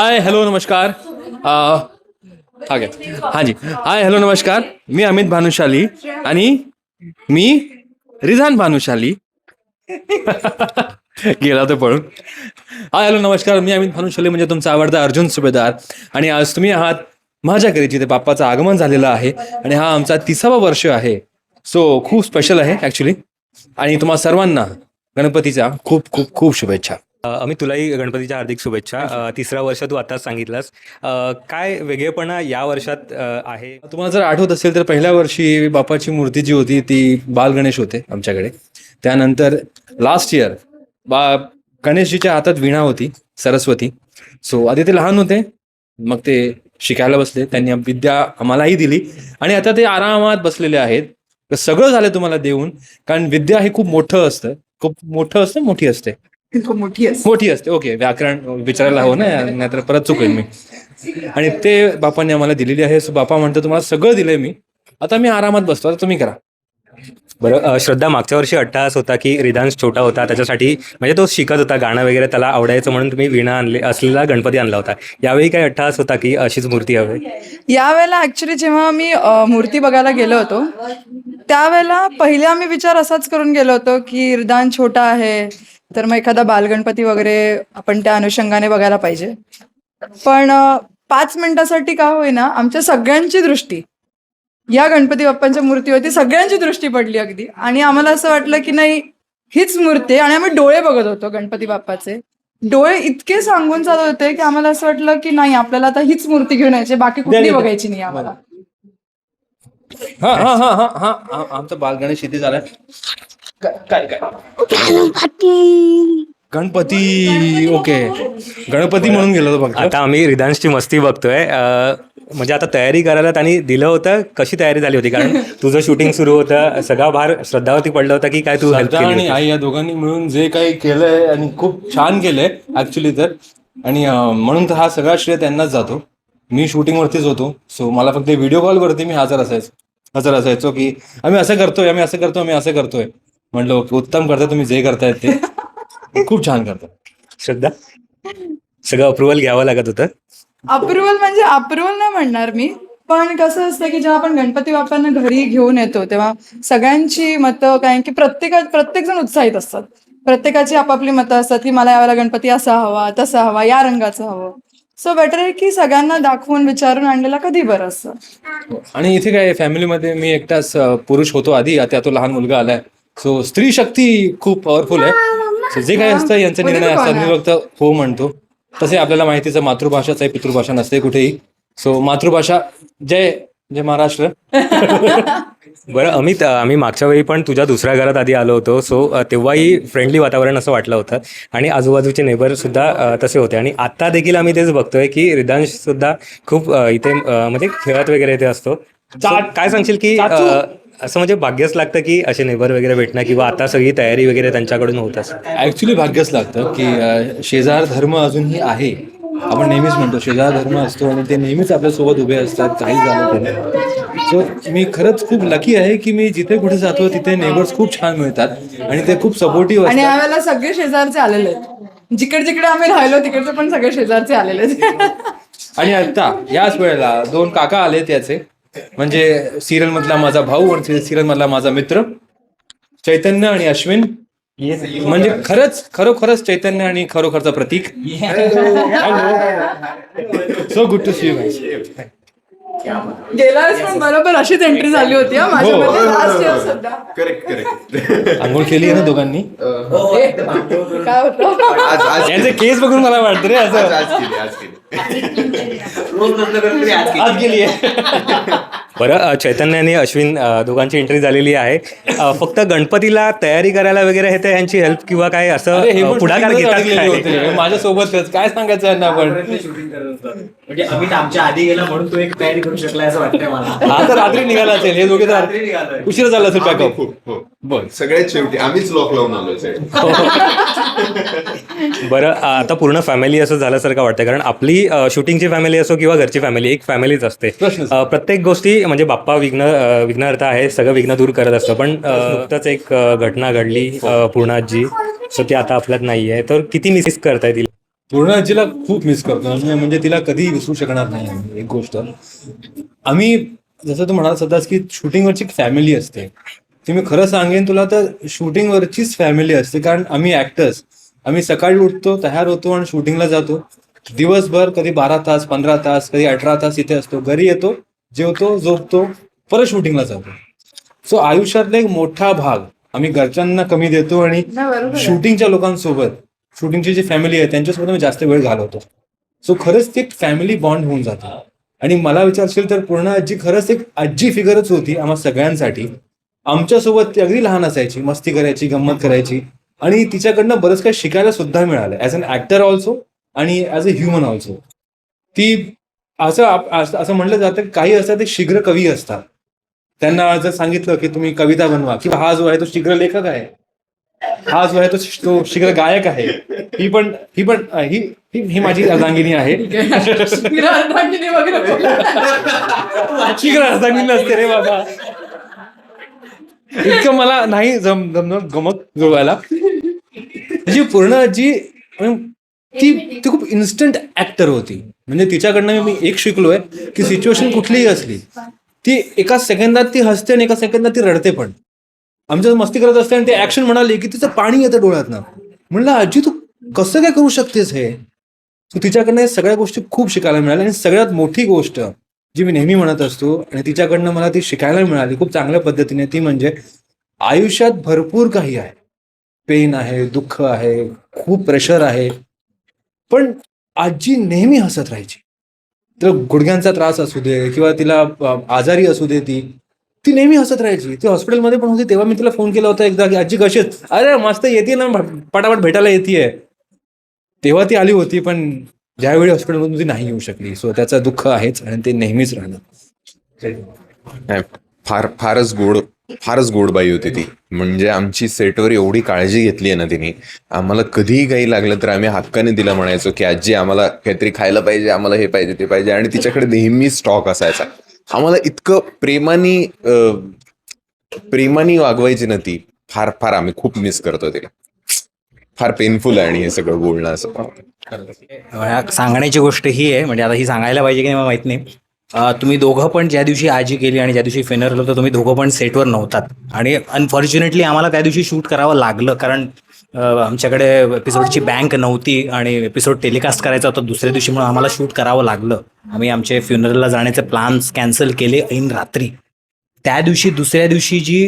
Hi hello नमस्कार. हा घ्या. हां जी. हाय हॅलो नमस्कार. मी अमित भानुशाली आणि मी रिझान भानुशाली. गेला तो पळून. हाय हॅलो नमस्कार. मी अमित भानुशाली म्हणजे तुमचा आवडता अर्जुन सुभेदार. आणि आज तुम्ही आहात माझ्या घरी जिथे बाप्पाचं आगमन झालेलं आहे. आणि हा आमचा तिसावा वर्ष आहे. सो खूप स्पेशल आहे ॲक्च्युली आणि तुम्हा सर्वांना गणपतीच्या खूप खूप खूप शुभेच्छा. अमित तुलाही गणपतीच्या हार्दिक शुभेच्छा. तिसरा वर्ष तू आताच सांगितलंस. काय वेगळेपणा या वर्षात आहे? तुम्हाला जर आठवत असेल तर पहिल्या वर्षी बापाची मूर्ती जी होती ती बाल गणेश होते आमच्याकडे. त्यानंतर लास्ट इयर बा गणेशजीच्या हातात वीणा होती सरस्वती. सो आधी ते लहान होते मग ते शिकायला बसले. त्यांनी विद्या आम्हालाही दिली. आणि आता ते आरामात बसलेले आहेत. सगळं झालं तुम्हाला देऊन कारण विद्या हे खूप मोठं असतं. खूप मोठं असतं मोठी असते. मोठी असते. मोठी असते ओके व्याकरण विचारायला हवं ना नाहीतर परत चुकेल मी. आणि ते बापाने आम्हाला दिलेली आहे बापा म्हणतो तुम्हाला सगळं दिलंय मी. आता मी आरामात बसतो आता तुम्ही करा. बरं श्रद्धा मागच्या वर्षी अट्टहास होता की रिधांश छोटा होता त्याच्यासाठी म्हणजे तो शिकत होता गाणं वगैरे त्याला आवडायचं म्हणून तुम्ही वीणा आणले असलेला गणपती आणला होता. यावेळी काय अट्टहास होता की अशीच मूर्ती हवी? यावेळेला ऍक्च्युली जेव्हा मी मूर्ती बघायला गेलो होतो त्यावेळेला पहिले आम्ही विचार असाच करून गेलो होतो की रिदान छोटा आहे तर मग एखादा बालगणपती वगैरे आपण त्या अनुषंगाने बघायला पाहिजे. पण पाच मिनिटासाठी का होईना आमच्या सगळ्यांची दृष्टी या गणपती बाप्पांच्या मूर्तीवरती सगळ्यांची दृष्टी पडली अगदी. आणि आम्हाला असं वाटलं की नाही हीच मूर्ती आहे. आणि आम्ही डोळे बघत होतो गणपती बाप्पाचे. डोळे इतके सांगून चालत होते की आम्हाला असं वाटलं की नाही आपल्याला आता हीच मूर्ती घेऊन यायची बाकी कुठली. बघायची नाही आम्हाला. हा हा हा हा आमचा बाल गणेश इथे झालाय. काय काय गणपती. ओके. गणपती म्हणून गेलो होतो फक्त. आता आम्ही रिधांशची मस्ती बघतोय. अ, म्हणजे आता तयारी करायला त्यांनी दिलं होतं. कशी तयारी झाली होती? कारण तुझं शूटिंग सुरू होतं. सगळा भार श्रद्धावरती पडला होता की काय तू श्रद्धा केली आणि आई या दोघांनी मिळून जे काही केलंय आणि खूप छान केलंय ऍक्च्युली तर. आणि अं, म्हणून तर हा सगळा श्रेय त्यांनाच जातो. मी shooting वरतीच होतो. सो मला फक्त व्हिडिओ कॉल वरती मी हजर असायचो. हजर असायचो की आम्ही असं करतोय आम्ही असं करतो आम्ही असं करतोय. म्हटलं ओके उत्तम करताय तुम्ही जे करतायत ते. खूप छान करताय श्रद्धा? सगळं अप्रुव्हल घ्यावं लागत होतं? अप्रुव्हल म्हणजे अप्रुव्हल नाही म्हणणार मी पण कसं असतं की जेव्हा आपण गणपती बाप्पांना घरी घेऊन येतो तेव्हा सगळ्यांची मतं काय की प्रत्येका प्रत्येक जण उत्साहित असतात. प्रत्येकाची आपापली मतं असतात की मला यावेळेला गणपती असा हवा तसा हवा या रंगाचा हवं. सो बेटर आहे की सगळ्यांना दाखवून विचारून आणलेला कधी बरं असतं. आणि इथे काय फॅमिलीमध्ये मी एकटाच पुरुष होतो आधी आता तो लहान मुलगा आलाय. सो स्त्री शक्ती खूप पॉवरफुल आहे. जे काही असतं यांचे निर्णय असतात. मी फक्त हो म्हणतो. तसे आपल्याला माहितीचं मातृभाषाच आहे पितृभाषा नसते कुठेही. सो मातृभाषा जय जय महाराष्ट्र. बरं अमित आम्ही मागच्या वेळी पण तुझ्या दुसऱ्या घरात आधी आलो होतो. सो तेव्हाही फ्रेंडली वातावरण असं वाटलं होतं. आणि आजूबाजूचे नेबर सुद्धा तसे होते. आणि आता देखील आम्ही तेच बघतोय की रिदांश सुद्धा खूप इथे म्हणजे खेळत वगैरे इथे असतो. काय सांगशील की असं म्हणजे भाग्यच लागतं की असे नेबर वगैरे भेटणं किंवा आता सगळी तयारी वगैरे त्यांच्याकडून होत असते ऍक्च्युली भाग्यच लागतं की अं, शेजार धर्म अजूनही आहे. आपण नेहमीच म्हणतो शेजार धर्म असतो आणि ते नेहमीच आपल्यासोबत उभे असतात काही झालं तरी सो मी खरंच खूप लकी आहे की मी जिथे कुठे जातो तिथे नेबर्स खूप छान मिळतात आणि ते खूप सपोर्टिव्ह आणि असतात. यावेळेला सगळे शेजारचे आलेले आहेत. जिकडे जिकडे आम्ही राहिलो तिकडचे पण सगळे शेजारचे आलेले आहेत. आणि आता याच वेळेला दोन काका आले त्याचे म्हणजे सिरियल मधला माझा भाऊ आणि सिरियल मधला माझा मित्र चैतन्य आणि अश्विन म्हणजे खरंच खरोखरच चैतन्य आणि खरोखरचं Prateek. So good to see you पण बरोबर अशीच एंट्री झाली होती हा इयर सुद्धा. करेक्ट करेक्ट आंघोळ केली आहे ना दोघांनी? काय यांचे केस बघून मला वाटतं रे आज असं. आज केली आज केली आज गेली बरं अ, चैतन्य आणि अश्विन अ, दोघांची एंट्री झालेली आहे. अ, फक्त गणपतीला तयारी करायला वगैरे हे ते यांची हेल्प किंवा काय असं अरे हे अ, पण पुढाकार shooting घेतात काय? होते. माझ्यासोबतच. काय सांगायचं यांना आपण? म्हणजे अमित आमच्या आधी गेला म्हणून तो एक तयारी करू शकला असं वाटतंय मला. आता रात्री निघाला असेल. हे दोघे तर रात्री निघालोय. उशीर झाला असेल पॅकअप हो बर. सगळ्यात शेवटी आम्हीच लॉक लावून आलोय साहेब बरं आता पूर्ण फॅमिली असं झाल्यासारखं वाटतं कारण आपली अ, शूटिंगची फॅमिली असो किंवा घरची फॅमिली एक फॅमिलीच असते. प्रश्नच अ, प्रत्येक गोष्टी म्हणजे बाप्पा विघ्न अ, विघ्नहर्ता आहे सगळं विघ्न दूर करत असतं. पण अ, नुकतंच एक अ, घटना घडली अ, पूर्णात जी सो ती आता आपल्यात नाही आहे तर किती मिस करता येतील पूर्ण आजीला खूप मिस करतो. म्हणजे म्हणजे तिला कधी विसरू शकणार नाही आम्ही, एक गोष्ट. आम्ही जसं तू म्हणाल सध्याच की शूटिंगवरची फॅमिली असते. ती मी खरं सांगेन तुला तर शूटिंगवरचीच फॅमिली असते. कारण आम्ही ऍक्टर्स आम्ही सकाळी उठतो तयार होतो आणि शूटिंगला जातो. दिवसभर कधी बारा तास पंधरा तास कधी अठरा तास इथे असतो. घरी येतो जेवतो झोपतो परत शूटिंगला जातो. सो आयुष्यातला एक मोठा भाग आम्ही घरच्यांना कमी देतो आणि शूटिंगच्या लोकांसोबत शूटिंगची जी फॅमिली आहे त्यांच्यासोबत आम्ही जास्त वेळ घालवतो. सो खरंच ती एक फॅमिली बॉन्ड होऊन जातो. आणि मला विचारशील तर पूर्ण आजी खरंच एक आजी फिगरच होती आम्हा सगळ्यांसाठी. आमच्यासोबत ती अगदी लहान असायची मस्ती करायची गंमत करायची. आणि तिच्याकडनं बरंच काही शिकायला सुद्धा मिळालं ऍज अन ऍक्टर ऑल्सो आणि ॲज अ ह्युमन ऑल्सो ती असं असं म्हणलं जातं की काही असतात ते शीघ्र कवी असतात. त्यांना जर सांगितलं की तुम्ही कविता बनवा किंवा हा जो आहे तो शीघ्र लेखक आहे हा जो आहे तो तो शीघ्र गायक आहे ही पण ही पण ही ही माझी अर्धांगिनी आहे. शीघ्र अर्धांगिनी नसते रे बाबा. इतकं मला नाही जम जमणार गमत जोडायला जी पूर्ण आजी ती ती खूप इन्स्टंट ऍक्टर होती. म्हणजे तिच्याकडनं मी एक शिकलोय की सिच्युएशन कुठलीही असली ती एका सेकंदात ती हसते आणि एका सेकंदात ती रडते पण. आमच्या मस्ती करत असते आणि ते ऍक्शन म्हणाले की तिचं पाणी येतं डोळ्यातनं. म्हणलं आजी तू कसं काय करू शकतेस हे? तू तिच्याकडनं सगळ्या गोष्टी खूप शिकायला मिळाल्या आणि सगळ्यात मोठी गोष्ट जी मी नेहमी म्हणत असतो आणि तिच्याकडनं मला ती शिकायला मिळाली खूप चांगल्या पद्धतीने ती म्हणजे आयुष्यात भरपूर काही आहे. पेन आहे दुःख आहे खूप प्रेशर आहे. पण आजी नेहमी हसत राहायची. तर गुडघ्यांचा त्रास असू दे किंवा तिला आजारी असू दे ती ती नेहमी हसत राहायची. ती हॉस्पिटलमध्ये पण होती तेव्हा मी तिला फोन केला होता एकदा की आजी कशी अरे मस्त येते ना पटापट भेटायला येते तेव्हा ती आली होती पण ज्यावेळी हॉस्पिटलमधून ती नाही येऊ शकली सो त्याचं दुःख आहेच आणि ते नेहमीच राहणार. फार फारच गोड फारच गोड बाई होती ती. म्हणजे आमची सेटवर एवढी काळजी घेतली आहे ना तिने. आम्हाला कधीही काही लागलं तर आम्ही हक्काने तिला म्हणायचो की आजी आम्हाला काहीतरी खायला पाहिजे आम्हाला हे पाहिजे ते पाहिजे. आणि तिच्याकडे नेहमी स्टॉक असायचा. आम्हाला इतकं प्रेमाने प्रेमानी प्रेमाने वागवायची ना ती. फार फार आम्ही खूप मिस करतो तिला. फार पेनफुल आहे आणि हे सगळं बोलणं असं. सांगण्याची गोष्ट ही आहे म्हणजे आता ही सांगायला पाहिजे की नाही मला माहीत नाही. तुम्ही दोघं पण ज्या दिवशी आजी केली आणि ज्या दिवशी फेनर होतं तुम्ही दोघं पण सेटवर नव्हतात. आणि अनफॉर्च्युनेटली आम्हाला त्या दिवशी शूट करावं लागलं कारण आमच्याकडे एपिसोडची बँक नव्हती आणि एपिसोड टेलिकास्ट करायचा होता दुसऱ्या दिवशी म्हणून आम्हाला शूट करावं लागलं. आम्ही आमचे फ्युनरलला जाण्याचे प्लान्स कॅन्सल केले ऐन रात्री. त्या दिवशी दुसऱ्या दिवशी जी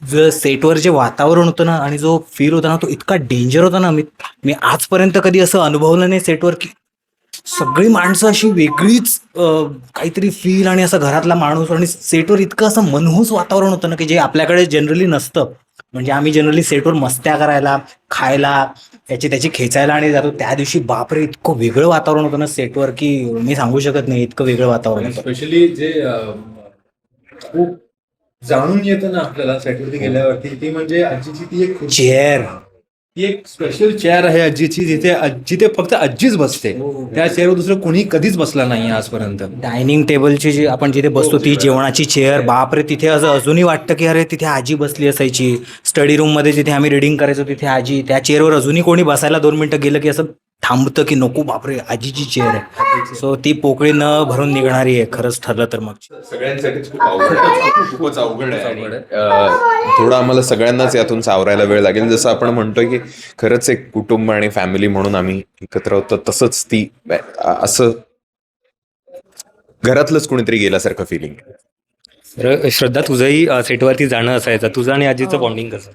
ज- सेटवर जे वातावरण होतं ना आणि जो फील होता ना तो इतका डेंजर होता ना. मी मी आजपर्यंत कधी असं अनुभवलं नाही सेटवर की सगळी माणसं अशी वेगळीच काहीतरी फील आणि असं घरातला माणूस आणि सेटवर इतकं असं मनहूस वातावरण होतं ना की जे आपल्याकडे जनरली नसतं. म्हणजे आम्ही जनरली सेटवर मस्त्या करायला खायला याची त्याची खेचायला आणि जातो. त्या दिवशी बापरे इतकं वेगळं वातावरण होतं ना सेटवर की मी सांगू शकत नाही इतकं वेगळं वातावरण स्पेशली जे खूप जाणून येतं ना आपल्याला सेटवरती गेल्यावरती. ती म्हणजे आजीची ती एक चेअर. ती एक स्पेशल चेअर आहे आजीची जिथे जिथे फक्त आजीच बसते. त्या चेअरवर दुसरं कोणी कधीच बसला नाही आजपर्यंत. डायनिंग टेबलची जी आपण जिथे बसतो ती जेवणाची चेअर बापरे तिथे असं अजूनही वाटतं की अरे तिथे आजी बसली असायची. स्टडी रूममध्ये जिथे आम्ही रिडिंग करायचो तिथे आजी त्या चेअरवर अजूनही कोणी बसायला दोन मिनिटं गेलं की असं थांबतं की नको बापरे आजीची चेअर आहे. सो ती पोकळी न भरून निघणारी आहे खरंच ठरलं तर मग. सगळ्यांसाठीच खूप अवघड आहे. खूपच अवघड आहे. आणि, अं, थोडं आम्हाला सगळ्यांनाच यातून सावरायला वेळ लागेल. जसं आपण म्हणतोय की खरंच एक कुटुंब आणि फॅमिली म्हणून आम्ही एकत्र होतो तसंच ती अं, असं घरातलंच कुणीतरी गेल्यासारखं फिलिंग तर श्रद्धा तुझंही अ, सेटवरती जाणं असायचं. तुझं आणि आजीचं बॉन्डिंग कसं?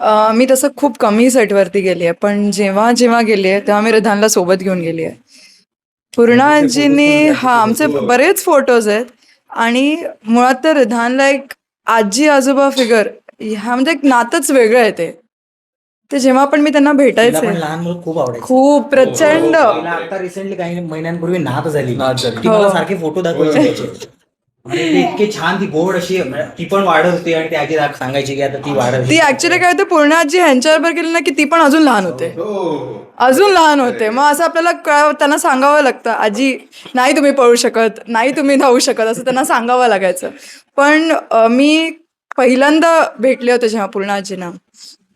अ, मी तसं खूप कमी सेटवरती गेली आहे पण जेव्हा जेव्हा गेली आहे तेव्हा मी रिधानला सोबत घेऊन गेली आहे पूर्णाजीने हा आमचे बरेच फोटोज आहेत आणि मुळात तर रिधानला एक आजी आजोबा फिगर ह्या म्हणजे एक नातच वेगळं आहे ते. ते जेव्हा पण मी त्यांना तिला पण भेटायचे लहान मुलं खूप आवडायचं खूप प्रचंड. तिला आता रिसेंटली काही महिन्यांपूर्वी नात झाली. नात झाली. ती मला हो. सारखे फोटो दाखवायची. त्याचे. ते इतके छान ती गोड अशी ती पण वाढत होती आणि ती आजी दाख- सांगायची की आता ती वाढत ती ऍक्च्युली काय होते पूर्ण आजी ह्यांच्याबरोबर गेली ना की ती पण अजून लहान होते. अजून लहान होते. मग असं आपल्याला त्यांना सांगावं लागतं आजी नाही तुम्ही पळू शकत नाही तुम्ही धावू शकत असं त्यांना सांगावं लागायचं. पण अं, मी पहिल्यांदा भेटले होते जेव्हा पूर्ण आजीना.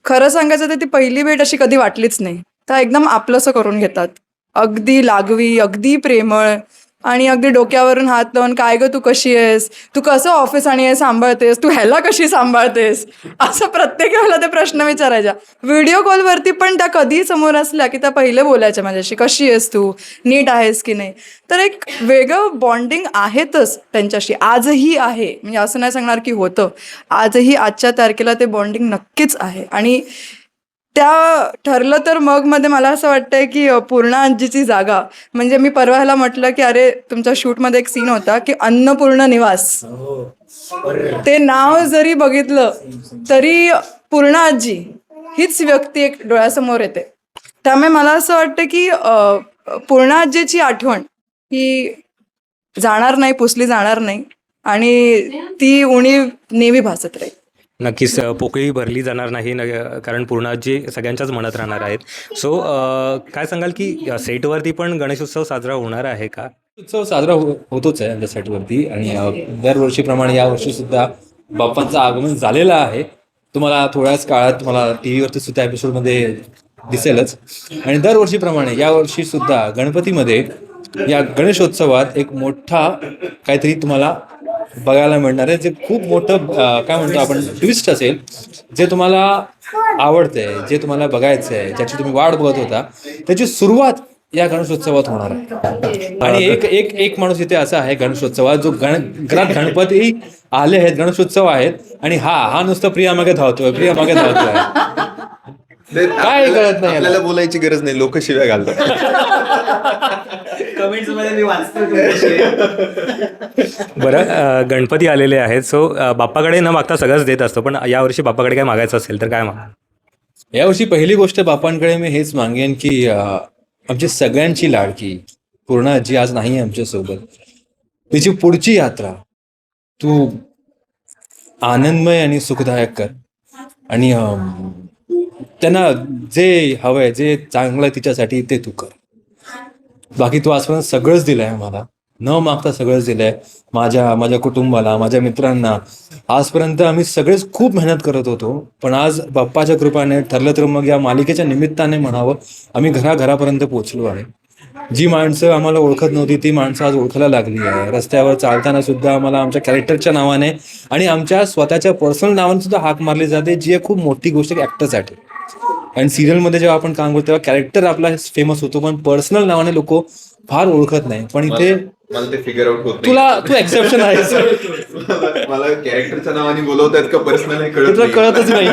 खरं सांगायचं तर ती पहिली भेट अशी कधी वाटलीच नाही. त्या एकदम आपलंसं करून घेतात. अगदी लागवी अगदी प्रेमळ आणि अगदी डोक्यावरून हात लावून काय ग तू कशी आहेस? तू कसं ऑफिस आणि हे सांभाळतेस? तू ह्याला कशी सांभाळतेस? असं प्रत्येक वेळेला ते प्रश्न विचारायच्या. व्हिडिओ कॉलवरती पण त्या कधी समोर असल्या की त्या पहिले बोलायच्या माझ्याशी कशी आहेस तू? नीट आहेस की नाही? तर एक वेगळं बॉन्डिंग आहेतच त्यांच्याशी. आजही आहे. म्हणजे असं नाही सांगणार की होतं. आजही आजच्या तारखेला ते बॉन्डिंग नक्कीच आहे. आणि त्या ठरलं तर मग मध्ये मला असं वाटतंय की पूर्णा आजीची जागा. म्हणजे मी परवा ह्याला म्हटलं की अरे तुमच्या शूटमध्ये एक सीन होता की अन्नपूर्ण निवास. ते नाव जरी बघितलं तरी पूर्णा आजी हीच व्यक्ती एक डोळ्यासमोर येते. त्यामुळे मला असं वाटतं की पूर्णा आजीची आठवण ही जाणार नाही पुसली जाणार नाही आणि ती उणीव नेहमी भासत राहील. नक्कीच पोकळी भरली जाणार नाही न कारण पूर्णाजी सगळ्यांच्याच मनात राहणार आहेत. सो काय सांगाल की सेटवरती पण गणेशोत्सव साजरा होणार आहे का? उत्सव साजरा हो, होतोच आहे आमच्या सेटवरती आणि दरवर्षीप्रमाणे यावर्षी सुद्धा बाप्पांचं आगमन झालेलं आहे. तुम्हाला थोड्याच काळात तुम्हाला टी व्हीवरती सुद्धा एपिसोडमध्ये दिसेलच. आणि दरवर्षीप्रमाणे यावर्षी सुद्धा गणपतीमध्ये या गणेशोत्सवात एक मोठा काहीतरी तुम्हाला बघायला मिळणार आहे. जे खूप मोठं काय म्हणतो आपण ट्विस्ट असेल जे तुम्हाला आवडतंय जे तुम्हाला बघायचं आहे ज्याची तुम्ही वाट बघत होता त्याची सुरुवात या गणेशोत्सवात होणार आहे. आणि एक एक एक माणूस इथे असा आहे गणेशोत्सवात जो गण घरात गणपती आले आहेत गणेशोत्सव आहेत आणि हा हा नुसतं प्रिया मागे धावतोय प्रिया मागे धावतोय. काय कळत नाही याला? आपल्याला बोलायची गरज नाही लोक शिव्या घालतात. कमेंट्समध्ये मी वाचतो बरं गणपती आलेले आहेत. सो बाप्पाकडे न मागता सगळंच देत असतो पण यावर्षी बाप्पाकडे काय मागायचं असेल तर काय मागा यावर्षी पहिली गोष्ट बापांकडे मी हेच मागेन की आमची सगळ्यांची लाडकी पूर्ण जी आज नाही आमच्यासोबत तिची पुढची यात्रा तू आनंदमय आणि सुखदायक कर. आणि त्यांना जे हवंय जे चांगलं आहे तिच्यासाठी ते तू कर. बाकी तू आजपर्यंत सगळंच दिलंय आम्हाला. न मागता सगळंच दिलंय. माझ्या माझ्या कुटुंबाला माझ्या मित्रांना. आजपर्यंत आम्ही सगळेच खूप मेहनत करत होतो. पण आज बाप्पाच्या कृपाने ठरलं तर मग या मालिकेच्या निमित्ताने म्हणावं आम्ही घराघरापर्यंत पोहोचलो आहे. जी माणसं आम्हाला ओळखत नव्हती ती माणसं आज ओळखायला लागली आहे. रस्त्यावर चालताना सुद्धा आम्हाला आमच्या कॅरेक्टरच्या नावाने आणि आमच्या स्वतःच्या पर्सनल नावाने सुद्धा हाक मारली जाते जी एक खूप मोठी गोष्ट ॲक्टरसाठी आणि सिरियलमध्ये जेव्हा आपण काम करतो तेव्हा कॅरेक्टर आपला फेमस होतो पण पर्सनल नावाने लोक फार ओळखत नाही. पण इथे मला ते फिगर आउट होत नाही. तुला तू एक्सेप्शन आहेस. मला- मला कॅरेक्टरच्या नावाने बोलवतात का पर्सनल ते तुला कळतच नाही.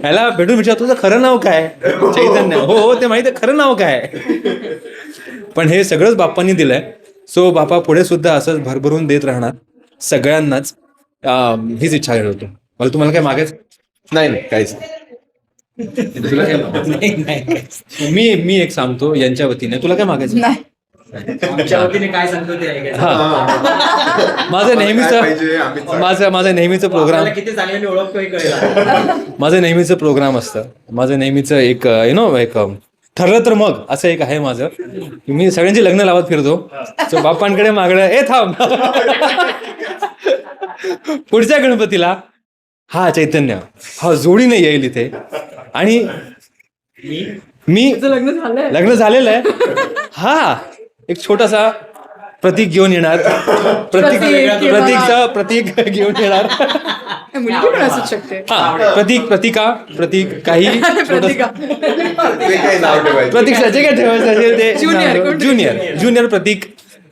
ह्याला भेटून विचार तुझं खरं नाव काय? चैतन्य. हो हो ते माहिती आहे खरं नाव काय? पण हे सगळंच बाप्पांनी दिलंय. सो बाप्पा पुढे सुद्धा असंच भरभरून देत राहणार. सगळ्यांनाच हीच इच्छा होतो मला तुम्हाला काय मागायचं? नाही नाही काहीच नाही. मी मी एक सांगतो यांच्या वतीने. तुला काय मागायचं? नाही. आमच्या वतीने काय सांगतो ते ऐकायचं. हा. माझं? नेहमीच माझं माझं नेहमीचं प्रोग्राम आपल्याला किती चांगल्याने ओळखतो हे कळेल माझं नेहमीचं प्रोग्राम असतं. माझं नेहमीचं एक यु नो एक ठरलं तर मग असं एक आहे माझं. की मी सगळ्यांची लग्न लावत फिरतो. सो बाप्पांकडे मागणं ए थांब. पुढच्या गणपतीला हा चैतन्य. हा जोडीने येईल इथे. आणि मी लग्न झालंय. लग्न झालेलं आहे. हा एक छोटासा प्रतीक घेऊन येणार. प्रतीक प्रतीकचा प्रतीक घेऊन येणार. मुलगी पण असू शकते. हा प्रतीक प्रतीका प्रतीक काही प्रतिका. जे काय ठेवायचं असेल ते. ज्युनियर ज्युनियर प्रतीक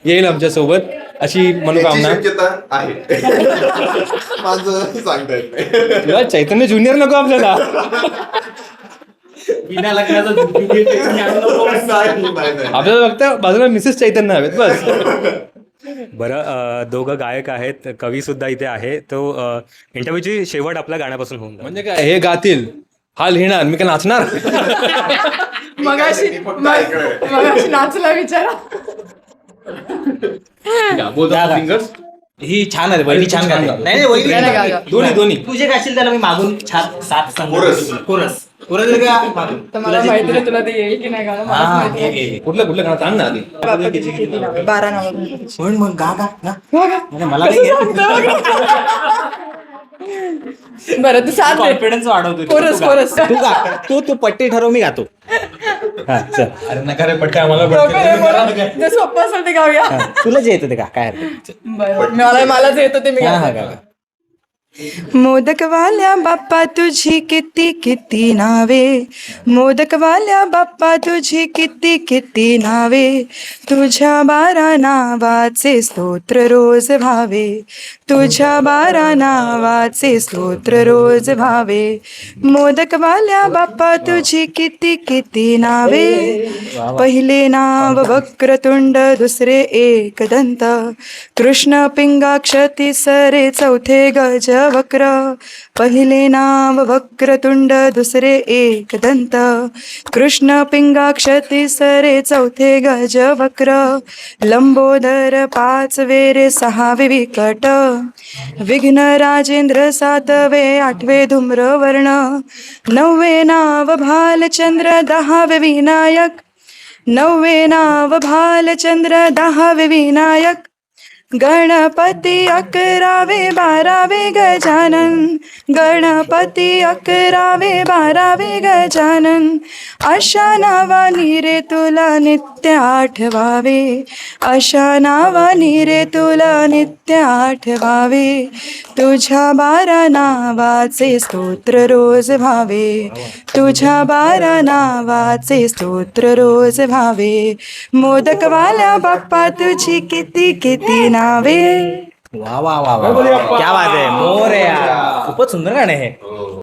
येईल आमच्यासोबत अशी मनोकामना. शक्यता आहे. माझं सांगता येत नाही. तुला चैतन्य ज्युनियर नको आपल्याला. बिना लग्नाचं. आपल्याला फक्त बाजूला मिसेस चैतन्य हवेत बस. बरं अ, दोघं गायक आहेत कवी सुद्धा इथे आहे. तो इंटरव्ह्यूची शेवट आपल्या गाण्यापासून होऊन जाईल. म्हणजे काय हे गातील हा लिहिणार मी काय नाचणार? मगाशी मी फक्त मग- ऐकलंय. मगाशी नाचला विचारा. सिंगर्स ही छान आहे वहिनी छान गाते. नाही नाही वहिनी गा. दोन्ही. दोन्ही. तुझे गाशील त्याला मी मागून छान सात सांग कोरस. कोरस. कोरस का? मागून. तर मला माहिती नाही तुला ते येईल की नाही गाणं हा, माहिती नाही. कुठलं कुठलं गाणं? सांग ना आधी. बापाची किती नावं? बारा नावं पण मग गा गा हो? नाही, मला नाही येत. बरं तू साथ दे कॉन्फिडन्स वाढवतो कोरस कोरस तू गा तू तू पट्टी ठरव मी गातो हा चल अरे नका रे पट्टे आम्हाला लवकर ये, बरं. जे सोपं असेल ते गाऊया तुला जे येतं ते का काय हरकत नाही. बरं मला मला जे येतं ते मी हा हा गाते. गा गा. मोदकवाल्या बाप्पा तुझी किती किती नावे? मोदकवाल्या बाप्पा तुझी किती किती नावे? तुझ्या बारा नावाचे स्तोत्र रोज भावे तुझ्या बारा नावाचे स्तोत्र रोज भावे मोदकवाल्या बाप्पा तुझी किती किती नावे? पहिले नाव वक्रतुंड दुसरे एकदंत. कृष्ण पिंगाक्ष तिसरे चौथे गज वक्र पहिले नाव वक्रतुंड दुसरे एक दंत कृष्ण पिंगाक्ष तिसरे चौथे गज वक्र. लंबोदर पाच वेरे सहावे विकट. विघ्न राजेंद्र सातवे आठवे धूम्रवर्ण. नववे नाव भालचंद्र दहावे विनायक. नववे नाव भालचंद्र दहावे विनायक. गणपती अकरावे बारावे गजानन. गणपती अकरावे बारावे गजानन. अशा नावानी रे तुला नित्य आठवावे. अशा नावानी रे तुला नित्य आठवावे. तुझ्या बारा नावाचे स्तोत्र रोज व्हावे. तुझ्या बारा नावाचे स्तोत्र रोज व्हावे. मोदकवाल्या बाप्पा तुझी किती किती नावे. वा वा वा वा क्या बात आहे. मोर खूपच सुंदर गाणं आहे हे.